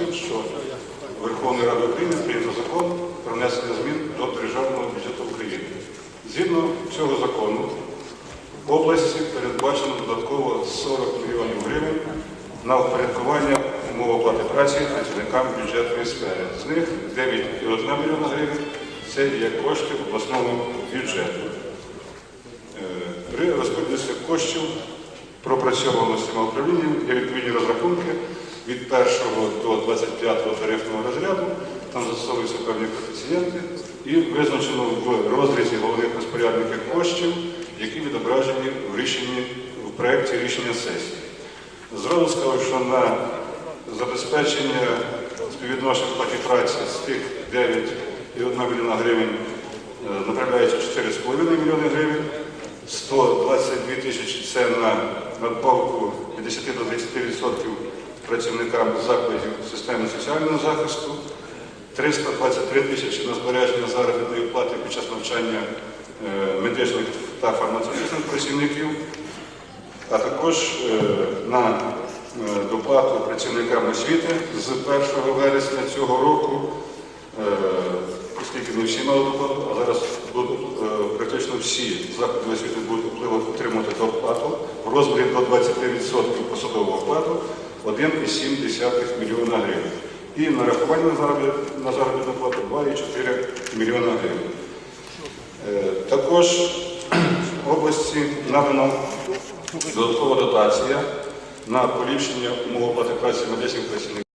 тим, що Верховною Радою України прийнято закон про внесення змін до Державного бюджету України. Згідно цього закону, в області передбачено додатково 40 мільйонів гривень на впорядкування умов оплати праці працівникам бюджетної сфери. З них 9,1 мільйона гривень це є кошти обласного бюджету. Е, При розподілі коштів пропрацьовано всіма управлінням є відповідні розрахунки від 1 до 25 тарифного розряду. Там застосовуються певні коефіцієнти і визначено в розрізі головних розпорядників коштів, які відображені в рішенні в проєкті рішення сесії. Зразу скажу, що на забезпечення співвідношення платі праці з тих 9,1 мільйона гривень е, направляється 4,5 мільйони гривень. 122 тисячі це на надбавку 50 до 30% працівникам закладів системи соціального захисту, 323 тисячі на збереження заробітної плати під час навчання е, медичних та фармацевтичних працівників, а також е, на е, доплату працівникам освіти з 1 вересня цього року. Оскільки не всі мали доплату, а зараз практично всі заклади освіти будуть отримувати доплату в розмірі до 20% посадового окладу 1,7 мільйона гривень. І нарахування на заробіт- на заробітну плату 2,4 мільйона гривень. Е, Також в області надана додаткова дотація на поліпшення умов праці медичних працівників.